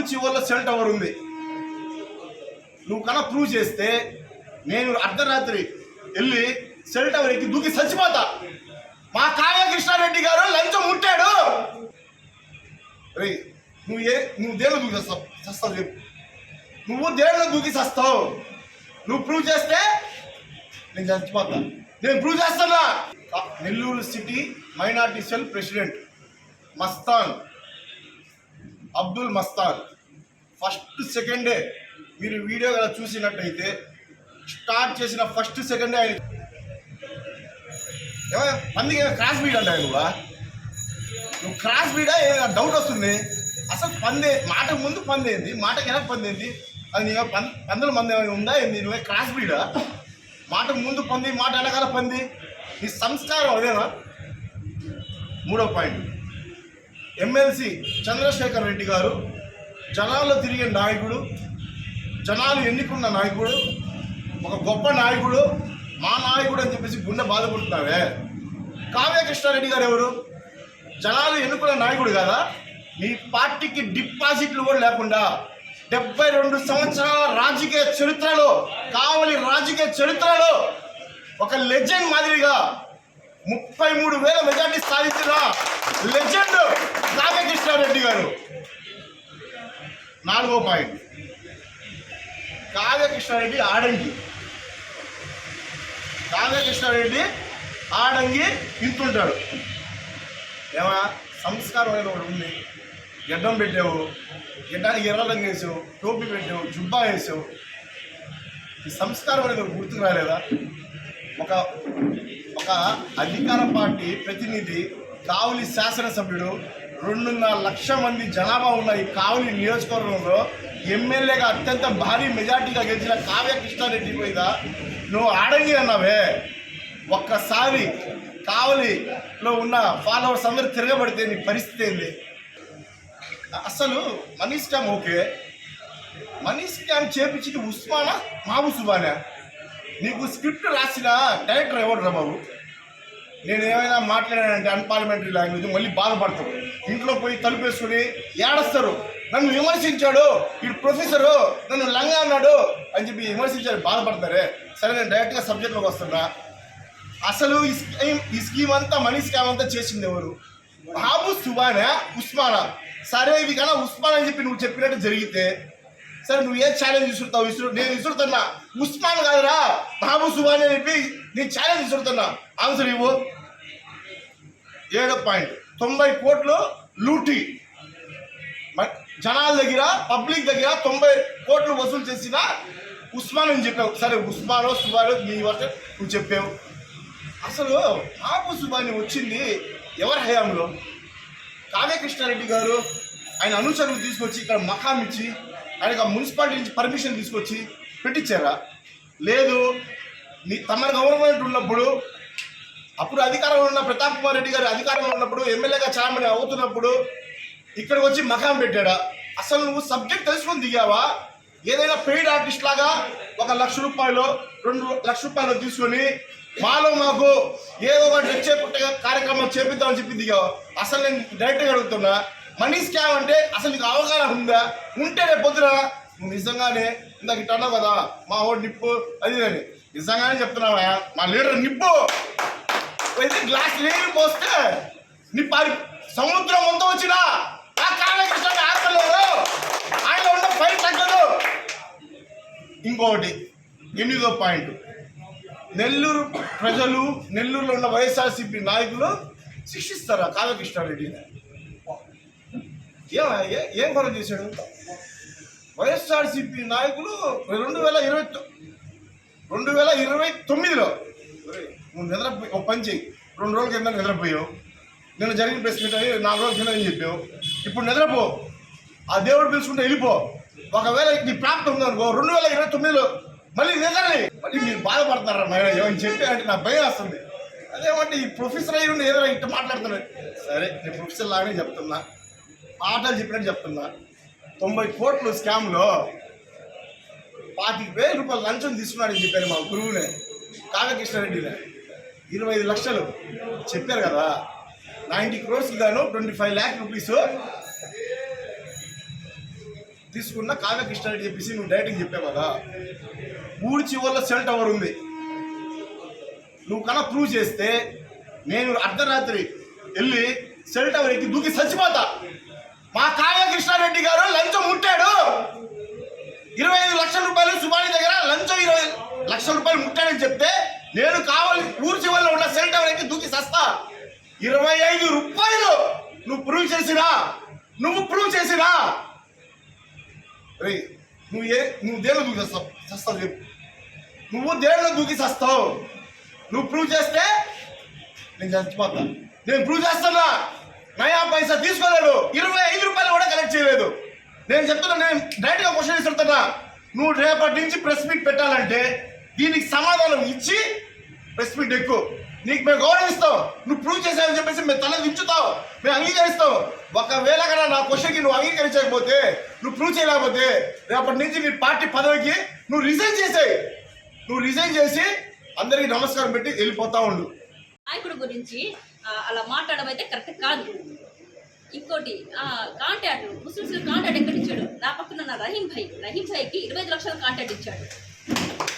ఊరి చివరిలో cell tower ఉంది. నువ్వు కన్నా ప్రూవ్ చేస్తే నేను అర్ధరాత్రి వెళ్ళి సెల్ టవర్ ఎక్కి దూకి చచ్చిపోతా. మా కావ్య కృష్ణారెడ్డి గారు లంచం ముట్టాడు. రే నువ్వు ఏ నువ్వు దేని దూకి చస్తావు? చస్తావు చెప్పు. నువ్వు దేనిలో దూకి చస్తావు? నువ్వు ప్రూవ్ చేస్తే నేను చచ్చిపోతా. నేను ప్రూవ్ చేస్తున్నా. Nellore city minority cell president Mastan. Abdul Mastan. First సెకండే మీరు వీడియో కదా చూసినట్టయితే స్టార్ట్ చేసిన ఫస్ట్ సెకండే ఆయన ఏమయ్య, పందికి క్రాస్ బీడ్ అంటే నువ్వా? నువ్వు క్రాస్ బీడా ఏమైనా డౌట్ వస్తుంది? అసలు పందే మాట ముందు పందేంది? మాటకి ఎలా పందేంది? అది నీ పం పందుల మంది ఏమైనా ఉందా ఏంది? నువ్వే క్రాస్ బీడా మాట ముందు పంది మాట వెనకాల పంది? నీ సంస్కారం అదేనా? మూడో పాయింట్. ఎమ్మెల్సీ చంద్రశేఖర్ రెడ్డి గారు జనాల్లో తిరిగే నాయకుడు జనాలు ఎన్నుకున్న నాయకుడు ఒక గొప్ప నాయకుడు మా నాయకుడు అని చెప్పేసి గుండె బాధపడుతున్నావే. కావ్య కృష్ణారెడ్డి గారు ఎవరు? జనాలు ఎన్నుకున్న నాయకుడు కదా? మీ పార్టీకి డిపాజిట్లు కూడా లేకుండా డెబ్బై రెండు సంవత్సరాల రాజకీయ చరిత్రలో కావలి రాజకీయ చరిత్రలో ఒక లెజెండ్ మాదిరిగా ముప్పై మూడు వేల మెజార్టీ సాధించిన లెజెండ్ నాగకృష్ణారెడ్డి గారు. నాలుగో పాయింట్. కావ్యకృష్ణారెడ్డి ఆడంగి. కావ్యకృష్ణారెడ్డి ఆడంగి ఇంతుంటాడు ఏమా సంస్కారం అనేది ఒకటి ఉంది. గడ్డం పెట్టావు గడ్డానికి ఎర్ర రంగు వేసావు టోపీ పెట్టావు జుబ్బా వేసావు. ఈ సంస్కారం అనేది ఒకటి గుర్తుకు రాలేదా? ఒక ఒక అధికార పార్టీ ప్రతినిధి కావలి శాసనసభ్యుడు రెండున్నర లక్ష మంది జనాభా ఉన్న ఈ కావలి నియోజకవర్గంలో ఎమ్మెల్యేగా అత్యంత భారీ మెజార్టీగా గెలిచిన కావ్య కృష్ణారెడ్డి మీద నువ్వు ఆడంగి అన్నావే. ఒక్కసారి కావలిలో ఉన్న ఫాలోవర్స్ అందరూ తిరగబడితే నీ పరిస్థితి ఏంది? అసలు money scam okay. Money scam చేపించింది ఉస్మానా? మాబు సుబానా నీకు స్క్రిప్ట్ రాసిన డైరెక్టర్ ఎవరు రా బాబు? నేను ఏమైనా మాట్లాడానంటే అన్పార్లమెంటరీ లాంగ్వేజ్ మళ్ళీ బాధపడతావు. ఇంట్లో పోయి తలుపేసుకుని ఏడస్తారు. నన్ను విమర్శించాడు ఇటు ప్రొఫెసరు నన్ను లంగా అన్నాడు అని చెప్పి విమర్శించాడు బాధపడతారే. సరే నేను డైరెక్ట్గా సబ్జెక్ట్లోకి వస్తున్నా. అసలు ఈ స్కీమ్ ఈ స్కీమ్ అంతా మనీ స్కామ్ అంతా చేసింది ఎవరు? బాబు సుబానా ఉస్మానా. సరే ఇవి కన్నా ఉస్మాన్ అని చెప్పి నువ్వు చెప్పినట్టు జరిగితే సరే నువ్వు ఏం ఛాలెంజ్ విసురుతావు? విసురు నేను విసురుతున్నా. ఉస్మాన్ కాదురా. బాబు సుబాన్ అని చెప్పి నేను ఛాలెంజ్ విసురుతున్నా. ఆన్సర్ ఇవ్వు. ఏడో పాయింట్ తొంభై కోట్లు లూటీ. జనాల దగ్గర పబ్లిక్ దగ్గర తొంభై కోట్లు వసూలు చేసిన ఉస్మాన్ అని చెప్పావు. సరే ఉస్మానో సుబానో నీ వర్ష నువ్వు చెప్పావు. అసలు బాబు సుబాని వచ్చింది ఎవరి హయాంలో? కావ్యకృష్ణారెడ్డి గారు ఆయన అనుచరులు తీసుకొచ్చి ఇక్కడ మకాం ఇచ్చి ఆయనకు ఆ మున్సిపాలిటీ నుంచి పర్మిషన్ తీసుకొచ్చి పెట్టించారా లేదు. నీ తమ గవర్నమెంట్ ఉన్నప్పుడు అప్పుడు అధికారంలో ఉన్న ప్రతాప్ కుమార్ రెడ్డి గారు అధికారంలో ఉన్నప్పుడు ఎమ్మెల్యేగా చామని అవుతున్నప్పుడు ఇక్కడికి వచ్చి మకాం పెట్టాడా? అసలు నువ్వు సబ్జెక్ట్ తెలుసుకొని దిగావా? ఏదైనా పెయిడ్ ఆర్టిస్ట్ లాగా ఒక లక్ష రూపాయలు రెండు లక్ష రూపాయలు తీసుకొని మాలో మాకు ఏదో ఒకటి వచ్చే కార్యక్రమం చేపిద్దామని చెప్పి దిగావు? అసలు నేను డైరెక్ట్గా అడుగుతున్నా మనీ స్కామ్ అంటే అసలు నీకు అవగాహన ఉందా? ఉంటే రేపు పొద్దున నువ్వు నిజంగానే ఇందాక ఇట్లా అన్నావు కదా మా ఓడి నిప్పు అది అని. నిజంగానే చెప్తున్నావా మా లీడర్ నిప్పు. అయితే గ్లాస్ నీళ్ళు పోస్తే నిప్పు అది సముద్రం మొత్తం వచ్చినా. ఆ కాలకృష్ణ ఆడలేదు ఆయన ఉన్న ఫైర్ తగ్గదు. ఇంకొకటి ఎనిమిదో పాయింట్. నెల్లూరు ప్రజలు నెల్లూరులో ఉన్న వైఎస్ఆర్సీపీ నాయకులు శిక్షిస్తారా? కాళకృష్ణారెడ్డిని ఏం కొన చేశాడు? వైఎస్ఆర్సీపీ నాయకులు రెండు వేల ఇరవై రెండు వేల ఇరవై తొమ్మిదిలో నువ్వు నిద్రపోయి ఒక పని చేయి రెండు రోజుల కింద నిద్రపోయావు? నేను జరిగిన ప్రెస్ మీట్ అని నాలుగు రోజుల కింద అని చెప్పావు. ఇప్పుడు నిద్రపో. ఆ దేవుడు పిలుచుకుంటే వెళ్ళిపో. ఒకవేళ నీ ప్రాప్తం ఉందనుకో రెండు వేల ఇరవై తొమ్మిదిలో మళ్ళీ నిద్రని మళ్ళీ మీరు బాధపడతారా మహిళ ఏమని చెప్పి అంటే నాకు భయం వస్తుంది. అదేమంటే ఈ ప్రొఫెసర్ అయ్యి ఉండి ఏదైనా ఇట్లా మాట్లాడుతున్నాడు. సరే నేను ప్రొఫెసర్ లాగానే చెప్తున్నా. మాటలు చెప్పినట్టు చెప్తున్నా. తొంభై కోట్లు స్కామ్లో పాతిక వేల రూపాయలు లంచం తీసుకున్నాడని చెప్పారు మా గురువునే కావ్యకృష్ణారెడ్డినే ఇరవై ఐదు లక్షలు చెప్పారు కదా నైంటీ క్రోర్స్కి గాను ట్వంటీ ఫైవ్ ల్యాక్ రూపీస్ తీసుకున్న కావ్య చెప్పేసి నువ్వు డైరెక్ట్గా చెప్పావు కదా. ఊరి చివరిలో సెల్ టవర్ ఉంది. నువ్వు కన్నా ప్రూవ్ చేస్తే నేను అర్ధరాత్రి వెళ్ళి సెల్ టవర్ ఎక్కి దూకి చచ్చిపోతా. మా కావ్య కృష్ణారెడ్డి గారు లంచం ముట్టాడు. ఇరవై ఐదు లక్షల రూపాయలు సుమాని దగ్గర లంచం ఇరవై లక్షల రూపాయలు ముట్టాడని చెప్తే నేను కావాలి ఊరు చివరిలో ఉన్న సెల్ టవర్ ఎక్కి దూకి సస్తా. ఇరవై ఐదు రూపాయలు నువ్వు ప్రూవ్ చేసినా నువ్వు ప్రూవ్ చేసినా. రేయ్, నువ్వు ఏ నువ్వు దేనిలో దూకి వస్తావు చస్తావు చెప్పు. నువ్వు దేనిలో దూకి చస్తావు నువ్వు ప్రూవ్ చేస్తే నేను చచ్చిపోతా. నేను ప్రూవ్ చేస్తున్నా. నయా పైసా తీసుకోలేదు ఇరవై ఐదు రూపాయలు కూడా కలెక్ట్ చేయలేదు. నేను చెప్తున్నా నేను డైరెక్ట్గా క్వశ్చన్ ఇస్తున్నా నువ్వు రేపటి నుంచి ప్రెస్ మీట్ పెట్టాలంటే దీనికి సమాధానం ఇచ్చి ప్రెస్ మీట్ ఎక్కువ నీకు మేము గౌరవిస్తాం నువ్వు ప్రూవ్ చేసావని చెప్పేసి మేము తల దించుతావు మేము అంగీకరిస్తాం. ఒకవేళ కన్నా నా క్వశ్చన్కి నువ్వు అంగీకరించకపోతే నువ్వు ప్రూవ్ చేయలేకపోతే రేపటి నుంచి నీ పార్టీ పదవికి నువ్వు రిజైన్ చేసేయి. నువ్వు రిజైన్ చేసి అందరికీ నమస్కారం పెట్టి వెళ్ళిపోతా ఉండు. నాయకుడు గురించి అలా మాట్లాడడం అయితే కరెక్ట్ కాదు. ఇంకోటి కాంటాక్ట్ ముస్లిమ్స్ కాంటాక్ట్ ఎక్కడ ఇచ్చాడు? నా పక్కన ఉన్న రహీం భాయ్ రహీం భాయ్కి ఇరవై ఐదు లక్షల కాంటాక్ట్ ఇచ్చాడు.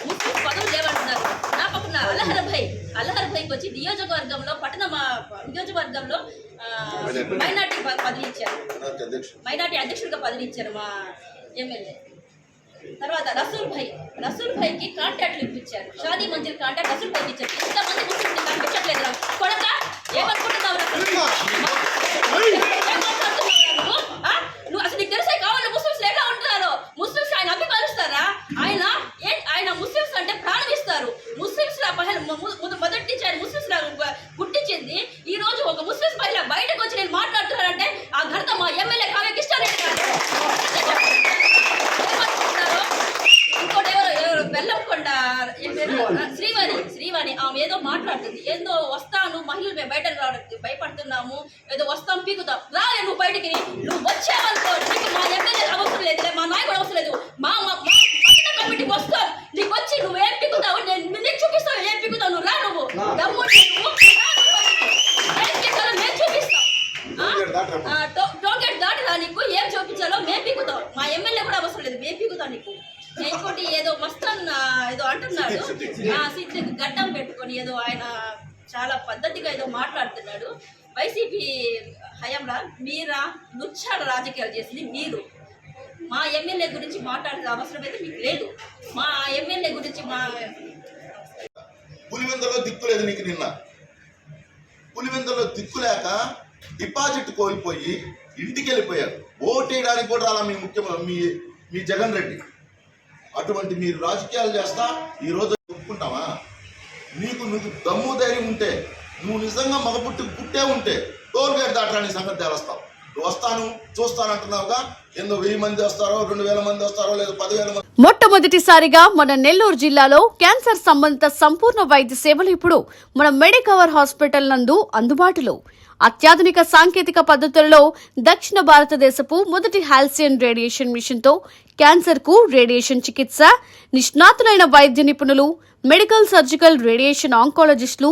ముస్లిం పదవులు లేవంటున్నారు. నా పక్కన అల్లహర్ భాయ్ అల్లహర్ భాయ్కి వచ్చి నియోజకవర్గంలో పట్టణ నియోజకవర్గంలో మైనార్టీ పదవి ఇచ్చారు మైనార్టీ అధ్యక్షుడిగా పదవి ఇచ్చారు మా ఎమ్మెల్యే. తర్వాత రసూల్ భాయ్ రసూల్ భాయ్కి కాంటాక్ట్లు ఇప్పించారు షాదీ మంజిల్ కాంటాక్ట్ రసూల్ భాయ్కి ఇచ్చారు. ఇంతమంది ముస్లింలు కనిపించట్లేదు కొడక! నువ్వు నువ్వు అసలు నీకు తెలిసే కావాలి ముస్లిమ్స్ ఎట్లా ఉంటున్నారు ముస్లిమ్స్ ఆయన అభిమానిస్తారా ఆయన ఏ ఆయన ముస్లిమ్స్ అంటే ప్రాణం ఇస్తారు ముస్లిమ్స్ మొదటి నుంచి ఆయన ముస్లిమ్స్ లా గు- ఈ రోజు ఒక ముస్లిమ్స్ మహిళ బయటకు వచ్చి నేను మాట్లాడుతున్నానంటే ఆ ఘనత మా ఎమ్మెల్యే కావ్య కిష్టారెడ్డి గారు ఇంకోటి ఎవరు ఎవరు బెల్లంకొండ ఏం పేరు? శ్రీవాణి శ్రీవాణి ఆమె ఏదో మాట్లాడుతుంది ఏందో వస్తాను మహిళలు మేము బయటకు రావడానికి భయపడుతున్నాము ఏదో వస్తాం పీకుతాం. రాలే నువ్వు బయటికి. నువ్వు వచ్చావనుకో నీకు మా ఎమ్మెల్యే అవసరం లేదు మా నాయకుడు అవసరం లేదు. మా పట్టణ కమిటీకి వస్తాం. నీకు వచ్చి నువ్వు ఏం పీకుతావు? నేను నీకు చూపిస్తావు ఏం పీకుతావు? నువ్వు రా నువ్వు. దమ్ముంటే నువ్వు రా నువ్వు బయటికి. ఏం పీకాలో మేము చూపిస్తాం టోకెట్ దాటిరా నీకు. ఏం చూపించాలో మేము పీకుతాం. మా ఎమ్మెల్యే కూడా అవసరం లేదు. మేము పీకుతాం నీకు. ఇంకోటి ఏదో మస్తన్ ఏదో అంటున్నాడు. ఆ, సిద్దిక్ గడ్డం పెట్టుకొని ఏదో ఆయన చాలా పద్ధతిగా ఏదో మాట్లాడుతున్నాడు. వైసీపీ హయాంలో మీరా లుచ్చాడ రాజకీయాలు చేసింది మీరు. మా ఎమ్మెల్యే గురించి మాట్లాడే అవసరం అయితే మీకు లేదు. మా ఎమ్మెల్యే గురించి మా పులివెందులో దిక్కు లేదు నీకు నిన్న. పులివెందులో దిక్కు లేక డిపాజిట్ కోల్పోయి ఇంటికి వెళ్ళిపోయారు. ఓటేయడానికి కూడా రాలా మీ ముఖ్యమంత్రి మీ మీ జగన్ రెడ్డి. అటువంటి మీరు రాజకీయాలు చేస్తా ఈరోజు ఒప్పుకుంటామా ఒప్పుకుంటావా? నీకు నీకు దమ్ము ధైర్యం ఉంటే నువ్వు నిజంగా మగపుట్టి పుట్టే ఉంటే టోల్ గేట్ దాటడానికి సంగతి తెలుస్తావు. నువ్వు వస్తాను చూస్తాను అంటున్నావుగా? ఎన్నో వెయ్యి మంది వస్తారో రెండు వేల మంది వస్తారో లేదా పదివేల మంది మొట్టమొదటిసారిగా మన నెల్లూరు జిల్లాలో క్యాన్సర్ సంబంధిత సంపూర్ణ వైద్య సేవలు ఇప్పుడు మన మెడికవర్ హాస్పిటల్ నందు అందుబాటులో. అత్యాధునిక సాంకేతిక పద్ధతులలో దక్షిణ భారతదేశపు మొదటి హాల్సియన్ రేడియేషన్ మిషన్తో క్యాన్సర్కు రేడియేషన్ చికిత్స నిష్ణాతులైన వైద్య నిపుణులు మెడికల్ సర్జికల్ రేడియేషన్ ఆంకాలజిస్టులు